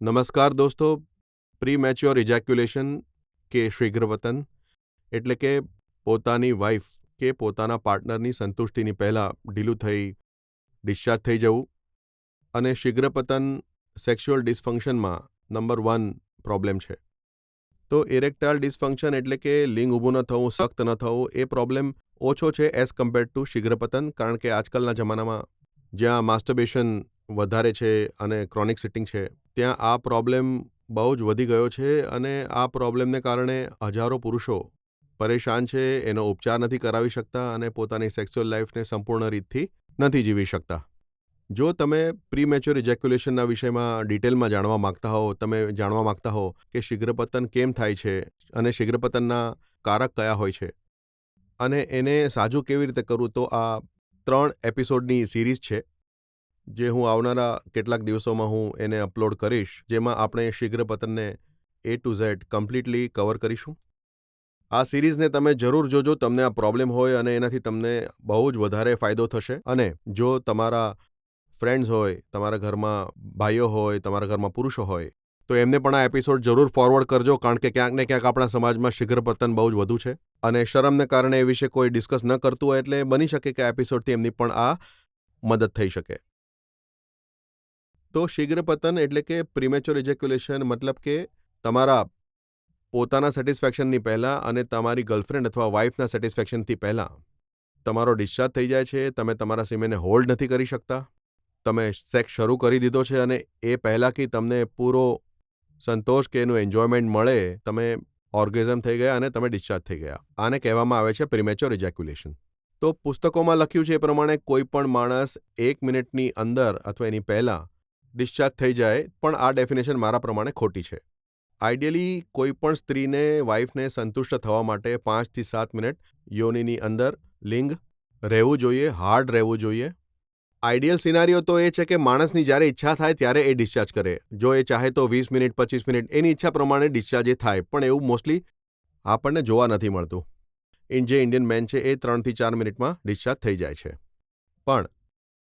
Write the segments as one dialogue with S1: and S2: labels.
S1: નમસ્કાર દોસ્તો. Pre mature ઇજેક્યુલેશન કે શીઘ્રપતન એટલે કે પોતાની વાઈફ કે પોતાના પાર્ટનરની સંતુષ્ટિની પહેલાં ઢીલું થઈ ડિસ્ચાર્જ થઈ જવું અને શીઘ્રપતન સેક્સ્યુઅલ ડિસફંક્શનમાં નંબર વન પ્રોબ્લેમ છે. તો ઇરેક્ટાઇલ ડિસફંક્શન એટલે કે લિંગ ઊભું ન થવું, સખ્ત ન થવું એ પ્રોબ્લેમ ઓછો છે એઝ કમ્પેર્ડ ટુ શીઘ્રપતન કારણ કે આજકાલના જમાનામાં જ્યાં માસ્ટરબેશન વધારે છે અને ક્રોનિક સિટિંગ છે, ત્યાં આ પ્રોબ્લેમ બહુ જ વધી ગયો છે અને આ પ્રોબ્લેમને કારણે હજારો પુરુષો પરેશાન છે, એનો ઉપચાર નથી કરાવી શકતા અને પોતાની સેક્સ્યુઅલ લાઈફને સંપૂર્ણ રીતથી નથી જીવી શકતા. જો તમે પ્રીમેચ્યોર ઇજેક્યુલેશનના વિષયમાં ડિટેલમાં જાણવા માગતા હો, તમે જાણવા માગતા હો કે શીઘ્રપતન કેમ થાય છે અને શીઘ્રપતનના કારક કયા હોય છે, અને એને સાજું કેવી રીતે કરવું તો આ ત્રણ એપિસોડની સિરીઝ છે. જે હું આવનારા કેટલાક દિવસોમાં હું એને અપલોડ કરીશ, જેમાં આપણે શીઘ્રપતનને A to Z completely cover કરીશું. આ સિરીઝને તમે જરૂર જોજો, તમને આ પ્રોબ્લેમ હોય અને એનાથી તમને બહુ જ વધારે ફાયદો થશે. અને જો તમારા ફ્રેન્ડ્સ હોય, તમારા ઘરમાં ભાઈઓ હોય, તમારા ઘરમાં પુરુષો હોય, તો એમને પણ આ એપિસોડ જરૂર ફોરવર્ડ કરજો, કારણ કે ક્યાંક ને ક્યાંક આપણા સમાજમાં શીઘ્રપતન બહુ જ વધુ છે. અને શરમને કારણે એ વિશે કોઈ ડિસ્કસ ન કરતું હોય એટલે બની શકે કે આ એપિસોડથી એમની પણ આ મદદ થઈ શકે. તો શીઘ્રપતન એટલે કે પ્રીમેચ્યોર ઇજેક્યુલેશન મતલબ કે તમારા પોતાના સેટિસ્ફેક્શનની પહેલાં અને તમારી ગર્લફ્રેન્ડ અથવા વાઇફના સેટિસ્ફેક્શનથી પહેલાં તમારો ડિસ્ચાર્જ થઈ જાય છે, તમે તમારા સિમેને હોલ્ડ નથી કરી શકતા, તમે સેક્સ શરૂ કરી દીધો છે અને એ પહેલાં કે તમને પૂરો સંતોષ કે એનું એન્જોયમેન્ટ મળે, તમે ઓર્ગેઝમ થઈ ગયા અને તમે ડિસ્ચાર્જ થઈ ગયા. આને કહેવામાં આવે છે પ્રિમેચ્યોર ઇજેક્યુલેશન તો પુસ્તકોમાં લખ્યું છે એ પ્રમાણે કોઈ પણ માણસ એક મિનિટની અંદર અથવા એની પહેલાં ડિસ્ચાર્જ થઈ જાય, પણ આ ડેફિનેશન મારા પ્રમાણે ખોટી છે. આઈડિયલી કોઈ પણ સ્ત્રીને વાઈફને સંતુષ્ટ થવા માટે પાંચથી સાત મિનિટ યોનિની અંદર લિંગ રહેવું જોઈએ, હાર્ડ રહેવું જોઈએ. આઈડિયલ સિનારીઓ તો એ છે કે માણસની જ્યારે ઈચ્છા થાય ત્યારે એ ડિસ્ચાર્જ કરે. જો એ ચાહે તો વીસ મિનિટ, પચીસ મિનિટ, એની ઈચ્છા પ્રમાણે ડિસ્ચાર્જ એ થાય, પણ એવું મોસ્ટલી આપણને જોવા નથી મળતું. જે ઇન્ડિયન મેન છે, એ ત્રણથી ચાર મિનિટમાં ડિસ્ચાર્જ થઈ જાય છે. પણ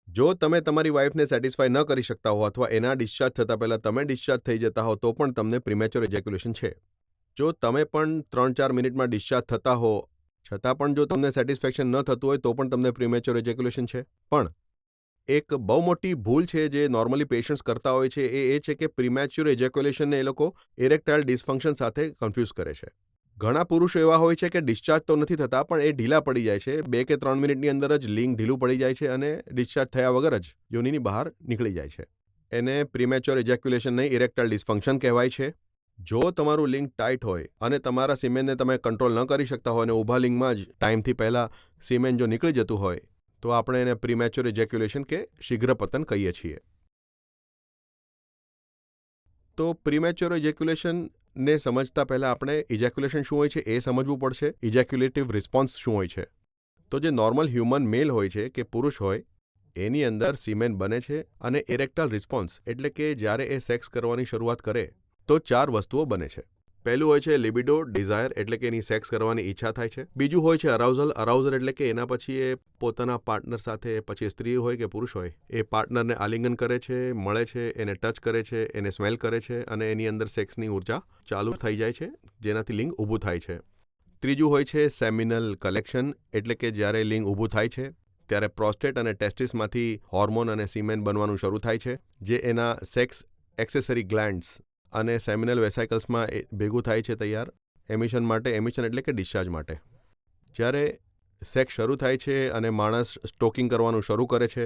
S1: જો તમે તમારી વાઈફને સેટિસ્ફાય ન કરી શકતા હો અથવા એના ડિસ્ચાર્જ થતાં પહેલાં તમે ડિસ્ચાર્જ થઈ જતા હો, તો પણ તમને પ્રિમેચ્યોર એજેક્યુલેશન છે. જો તમે પણ ત્રણ ચાર મિનિટમાં ડિસ્ચાર્જ થતા હો, છતાં પણ જો તમને સેટિસ્ફેક્શન ન થતું હોય, તો પણ તમને પ્રિમેચ્યોર એજેક્યુલેશન છે. પણ, એક બહુ મોટી ભૂલ છે જે નોર્મલી પેશન્ટ્સ કરતા હોય છે, એ એ છે કે પ્રિમેચ્યોર એજેક્યુલેશનને એ લોકો ઇરેક્ટાઇલ ડિસફંક્શન સાથે કન્ફ્યુઝ કરે છે. ઘણા પુરુષો એવા હોય છે કે ડિસ્ચાર્જ તો નથી થતા, પણ એ ઢીલા પડી જાય છે. બે કે ત્રણ મિનિટની અંદર જ લિંગ ઢીલું પડી જાય છે અને ડિસ્ચાર્જ થયા વગર જ યોનિની બહાર નીકળી જાય છે. એને પ્રીમેચ્યોર ઇજેક્યુલેશન નહીં, ઇરેક્ટલ ડિસ્ફંક્શન કહેવાય છે. જો તમારું લિંક ટાઈટ હોય અને તમારા સિમેનને તમે કંટ્રોલ ન કરી શકતા હોય અને ઊભા લિંગમાં જ ટાઈમથી પહેલાં સિમેન જો નીકળી જતું હોય, તો આપણે એને પ્રીમેચ્યોર ઇજેક્યુલેશન કે શીઘ્ર પતન કહીએ છીએ. તો પ્રીમેચ્યોર ઇજેક્યુલેશન ને સમજતા પહેલાં આપણે ઇજેક્યુલેશન શું હોય છે એ સમજવું પડશે ઇજેક્યુલેટિવ રિસ્પોન્સ શું હોય છે. તો જે નોર્મલ હ્યુમન મેલ હોય છે કે પુરુષ હોય, એની અંદર સિમેન બને છે અને ઇરેક્ટલ રિસ્પોન્સ એટલે કે જ્યારે એ સેક્સ કરવાની શરૂઆત કરે, તો ચાર વસ્તુઓ બને છે. પહેલું હોય છે લિબિડો ડિઝાયર એટલે કે એની સેક્સ કરવાની ઈચ્છા થાય છે. બીજું હોય છે અરાઉઝલ અરાઉઝલ એટલે કે એના પછી એ પોતાના પાર્ટનર સાથે, પછી સ્ત્રી હોય કે પુરુષ હોય, એ પાર્ટનરને આલિંગન કરે છે, મળે છે, એને ટચ કરે છે, એને સ્મેલ કરે છે અને એની અંદર સેક્સની ઊર્જા ચાલુ થઈ જાય છે, જેનાથી લિંગ ઊભું થાય છે. ત્રીજું હોય છે સેમિનલ કલેક્શન એટલે કે જ્યારે લિંગ ઊભું થાય છે, ત્યારે પ્રોસ્ટેટ અને ટેસ્ટિસમાંથી હોર્મોન અને સિમેન બનવાનું શરૂ થાય છે, જે એના સેક્સ એક્સેસરી ગ્લેન્ડ્સ અને સેમિનલ વેસાયકલ્સમાં ભેગું થાય છે તૈયાર, એમિશન માટે, એમિશન એટલે કે ડિસ્ચાર્જ માટે. જ્યારે સેક્સ શરૂ થાય છે અને માણસ સ્ટોકિંગ કરવાનું શરૂ કરે છે,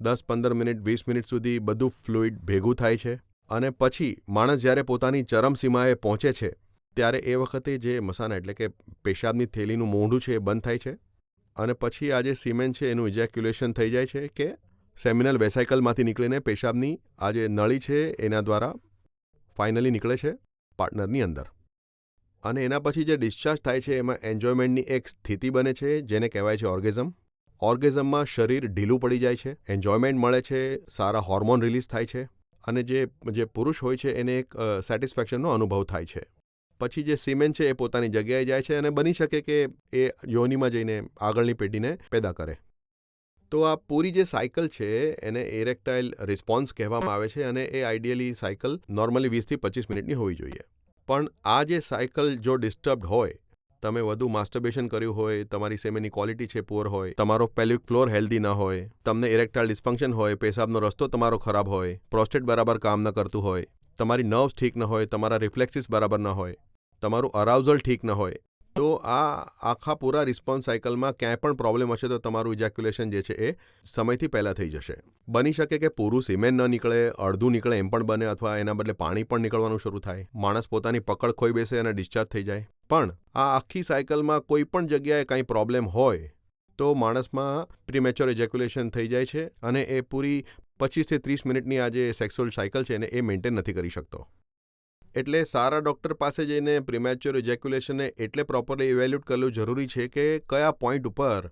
S1: દસ, પંદર મિનિટ, વીસ મિનિટ સુધી બધું ફ્લુઇડ ભેગું થાય છે અને પછી માણસ જ્યારે પોતાની ચરમસીમાએ પહોંચે છે, ત્યારે એ વખતે જે મસાના એટલે કે પેશાબની થેલીનું મોઢું છે એ બંધ થાય છે અને પછી આ જે સિમેન્ટ છે એનું ઇજેક્યુલેશન થઈ જાય છે કે સેમિનલ વેસાયકલમાંથી નીકળીને પેશાબની આ જે નળી છે એના દ્વારા ફાઇનલી નીકળે છે પાર્ટનરની અંદર. અને એના પછી જે ડિસ્ચાર્જ થાય છે એમાં એન્જોયમેન્ટની એક સ્થિતિ બને છે, જેને કહેવાય છે ઓર્ગેઝમ. ઓર્ગેઝમમાં શરીર ઢીલું પડી જાય છે, એન્જોયમેન્ટ મળે છે, સારા હોર્મોન રિલીઝ થાય છે, અને જે જે પુરુષ હોય છે એને એક સેટિસ્ફેક્શનનો અનુભવ થાય છે. પછી જે સિમેન્ટ છે એ પોતાની જગ્યાએ જાય છે અને બની શકે કે એ યોનિમાં જઈને આગળની પેઢીને પેદા કરે. તો આ પૂરી જે સાયકલ છે, એને એરેક્ટાઇલ રિસ્પોન્સ કહેવામાં આવે છે અને એ આઈડિયલી સાયકલ નોર્મલી વીસથી પચીસ મિનિટની હોવી જોઈએ. પણ આ જે સાયકલ જો ડિસ્ટર્બડ હોય, તમે વધુ માસ્ટરબેશન કર્યું હોય, તમારી સેમેની ક્વોલિટી છે પુઅર હોય, તમારો પેલ્વિક ફ્લોર હેલ્ધી ન હોય, તમને ઇરેક્ટાઇલ ડિસ્ફંક્શન હોય, પેશાબનો રસ્તો તમારો ખરાબ હોય પ્રોસ્ટેટ બરાબર કામ ન કરતું હોય, તમારી નર્વ્સ ઠીક ન હોય, તમારા રિફ્લેક્સિસ બરાબર ન હોય, તમારું અરાઉઝલ ઠીક ન હોય તો આ આખા પૂરા રિસ્પોન્સ સાયકલમાં ક્યાંય પણ પ્રોબ્લેમ હશે તો તમારું ઇજેક્યુલેશન જે છે એ સમયથી પહેલાં થઈ જશે. બની શકે કે પૂરું સિમેન્ટ ન નીકળે, અડધું નીકળે એમ પણ બને અથવા એના બદલે પાણી પણ નીકળવાનું શરૂ થાય. માણસ પોતાની પકડ ખોઈ બેસે અને ડિસ્ચાર્જ થઈ જાય. પણ આ આખી સાયકલમાં કોઈ પણ જગ્યાએ કાંઈ પ્રોબ્લેમ હોય તો માણસમાં પ્રીમેચ્યોર ઇજેક્યુલેશન થઈ જાય છે અને એ પૂરી પચીસથી ત્રીસ મિનિટની આ જે સેક્સ્યુઅલ સાયકલ છે એને એ મેન્ટેન નથી કરી શકતો. એટલે સારા ડૉક્ટર પાસે જઈને પ્રિમેચ્યોર ઇજેક્યુલેશનને એટલે પ્રોપરલી ઇવેલ્યુએટ કરવું જરૂરી છે કે કયા પોઈન્ટ ઉપર?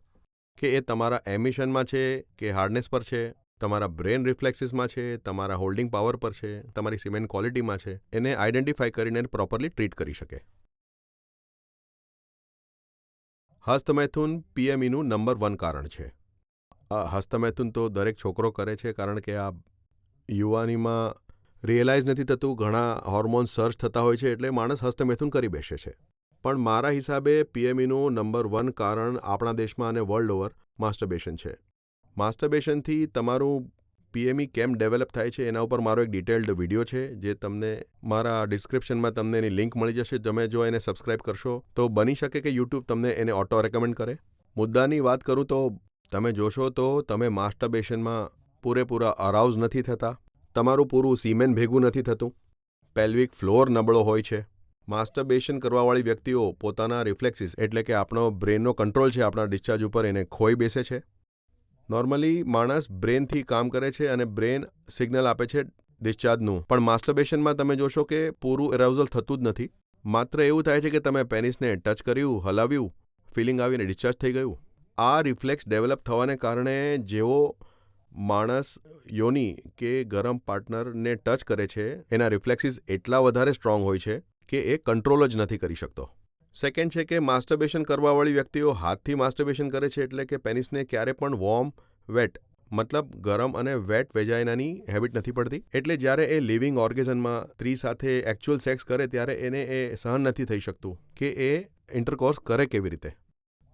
S1: કે એ તમારા એમિશનમાં છે, કે હાર્ડનેસ પર છે, તમારા બ્રેન રિફ્લેક્સિસમાં છે, તમારા હોલ્ડિંગ પાવર પર છે, તમારી સિમેન્ટ ક્વોલિટીમાં છે, એને આઈડેન્ટિફાઈ કરીને પ્રોપરલી ટ્રીટ કરી શકે. હસ્તમૈથુન પીએમઈનું નંબર વન કારણ છે. હસ્તમૈથુન તો દરેક છોકરો કરે છે કારણ કે આ યુવાનીમાં રિયલાઇઝ નથી થતું, ઘણા હોર્મોન્સ સર્ચ થતા હોય છે એટલે માણસ હસ્તમેથુન કરી બેસે છે. પણ મારા હિસાબે પીએમઈનું નંબર વન કારણ આપણા દેશમાં અને વર્લ્ડ ઓવર માસ્ટરબેશન છે. માસ્ટરબેશનથી તમારું પીએમઈ કેમ ડેવલપ થાય છે એના ઉપર મારો એક ડિટેલ્ડ વીડિયો છે, જે તમને મારા ડિસ્ક્રિપ્શનમાં તમને એની લિંક મળી જશે. તમે જો એને સબસ્ક્રાઇબ કરશો તો બની શકે કે યુટ્યુબ તમને એને ઓટો રેકમેન્ડ કરે. મુદ્દાની વાત કરું તો તમે જોશો તો તમે માસ્ટરબેશનમાં પૂરેપૂરા અરાઉઝ નથી થતા. તમારું પૂરું સીમેન ભેગું નથી થતું. પેલ્વિક ફ્લોર નબળો હોય છે. માસ્ટરબેશન કરવાવાળી વ્યક્તિઓ પોતાના રિફ્લેક્સિસ એટલે કે આપણો બ્રેનનો કંટ્રોલ છે આપણા ડિસ્ચાર્જ ઉપર એને ખોઈ બેસે છે. નોર્મલી માણસ બ્રેનથી કામ કરે છે અને બ્રેન સિગ્નલ આપે છે ડિસ્ચાર્જનું. પણ માસ્ટરબેશનમાં તમે જોશો કે પૂરું એરાઉઝલ થતું જ નથી. માત્ર એવું થાય છે કે તમે પેનિસને ટચ કર્યું, હલાવ્યું, ફિલિંગ આવીને ડિસ્ચાર્જ થઈ ગયું. આ રિફ્લેક્સ ડેવલપ થવાને કારણે જેવો માણસ યોની કે ગરમ પાર્ટનરને ટચ કરે છે, એના રિફ્લેક્સિસ એટલા વધારે સ્ટ્રોંગ હોય છે કે એ કંટ્રોલ જ નથી કરી શકતો. સેકન્ડ છે કે માસ્ટરબેશન કરવાવાળી વ્યક્તિઓ હાથથી માસ્ટરબેશન કરે છે એટલે કે પેનિસને ક્યારે પણ વોર્મ, વેટ, મતલબ ગરમ અને વેટ વેજાઇનાની હેબિટ નથી પડતી. એટલે જ્યારે એ લિવિંગ ઓર્ગેઝનમાં સ્ત્રી સાથે એકચ્યુઅલ સેક્સ કરે ત્યારે એને એ સહન નથી થઈ શકતું કે એ ઇન્ટરકોર્સ કરે કેવી રીતે.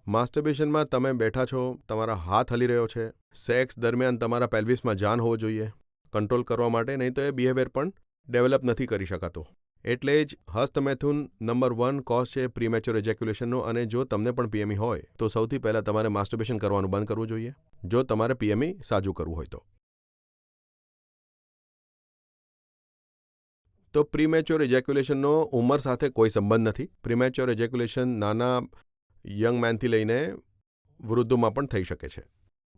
S1: માસ્ટરબેશનમાં તમે બેઠા છો, તમારા હાથ હલી રહ્યો છે, સેક્સ દરમિયાન તમારા પેલ્વિસમાં જાન હોવો જોઈએ, કંટ્રોલ કરવા માટે નહીં તો એ બિહેવિયર પણ ડેવલપ નથી કરી શકાતો. એટલે જ હસ્તમૈથુન નંબર વન કોઝ છે પ્રીમેચ્યોર એજેક્યુલેશનનો અને જો તમને પણ પીએમઈ હોય, તો સૌથી પહેલાં તમારે માસ્ટરબેશન કરવાનું બંધ કરવું જોઈએ, જો તમારે પીએમઈ સાજું કરવું હોય તો. તો પ્રીમેચ્યોર એજેક્યુલેશનનો ઉંમર સાથે કોઈ સંબંધ નથી. પ્રીમેચ્યોર એજેક્યુલેશન નાના યંગ મેનથી લઈને વૃદ્ધોમાં પણ થઈ શકે છે.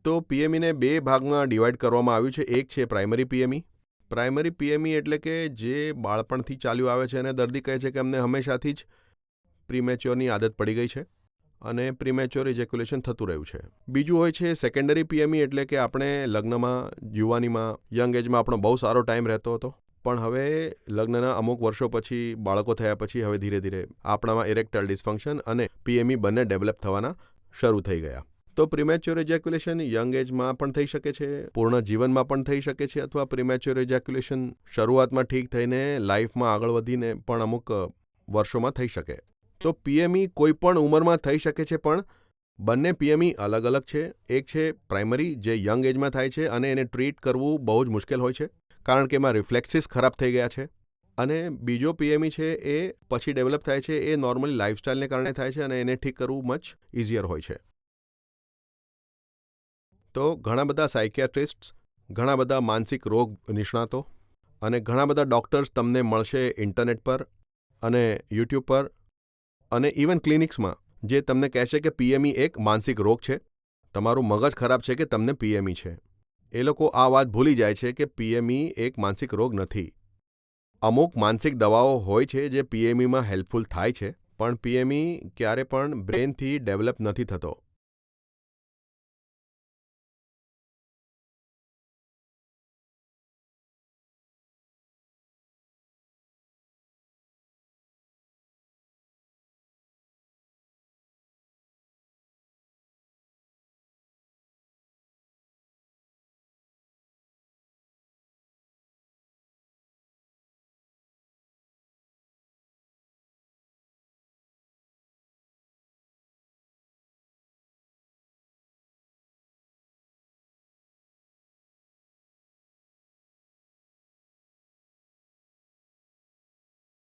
S1: તો પીએમઈને બે ભાગમાં ડિવાઈડ કરવામાં આવ્યું છે. એક છે પ્રાઇમરી પીએમઈ. પ્રાઇમરી પીએમઈ એટલે કે જે બાળપણથી ચાલ્યું આવે છે અને દર્દી કહે છે કે અમને હંમેશાથી જ પ્રીમેચ્યોરની આદત પડી ગઈ છે અને પ્રીમેચ્યોર ઇજેક્યુલેશન થતું રહ્યું છે. બીજું હોય છે સેકન્ડરી પીએમઈ એટલે કે આપણે લગ્નમાં, યુવાનીમાં, યંગ એજમાં આપણો બહુ સારો ટાઈમ રહેતો હતો. પણ હવે લગ્નના અમુક વર્ષો પછી બાળકો થયા પછી હવે ધીરે ધીરે આપણામાં ઇરેક્ટાઇલ ડિસ્ફંક્શન અને પીએમઈ બંને ડેવલપ થવાના શરૂ થઈ ગયા. તો પ્રિમેચ્યોર એજેક્યુલેશન યંગ એજમાં પણ થઈ શકે છે, પૂર્ણ જીવનમાં પણ થઈ શકે છે અથવા પ્રિમેચ્યોર એજેક્યુલેશન શરૂઆતમાં ઠીક થઈને લાઈફમાં આગળ વધીને પણ અમુક વર્ષોમાં થઈ શકે. તો પીએમઈ કોઈ પણ ઉંમરમાં થઈ શકે છે પણ બંને પીએમઈ અલગ અલગ છે. એક છે પ્રાઇમરી જે યંગ એજમાં થાય છે અને એને ટ્રીટ કરવું બહુ જ મુશ્કેલ હોય છે. કારણ કે એમાં રિફ્લેક્સિસ ખરાબ થઈ ગયા છે અને બીજો પીએમઈ છે એ પછી ડેવલપ થાય છે એ નોર્મલી લાઇફસ્ટાઇલને કારણે થાય છે અને એને ઠીક કરવું મચ ઇઝીયર હોય છે. તો ઘણા બધા સાયકિયાટ્રિસ્ટ ઘણા બધા માનસિક રોગ નિષ્ણાતો અને ઘણા બધા ડૉક્ટર્સ તમને મળશે ઇન્ટરનેટ પર અને યુટ્યુબ પર અને ઇવન ક્લિનિક્સમાં જે તમને કહેશે કે પીએમઈ એક માનસિક રોગ છે. તમારું મગજ ખરાબ છે કે તમને પીએમઈ છે. એ લોકો આ વાત ભૂલી જાય છે કે પીએમઈ એક માનસિક રોગ નથી. અમુક માનસિક દવાઓ હોય છે જે પીએમઈમાં હેલ્પફુલ થાય છે, પણ પીએમઈ ક્યારે પણ બ્રેનથી ડેવલપ નથી થતો.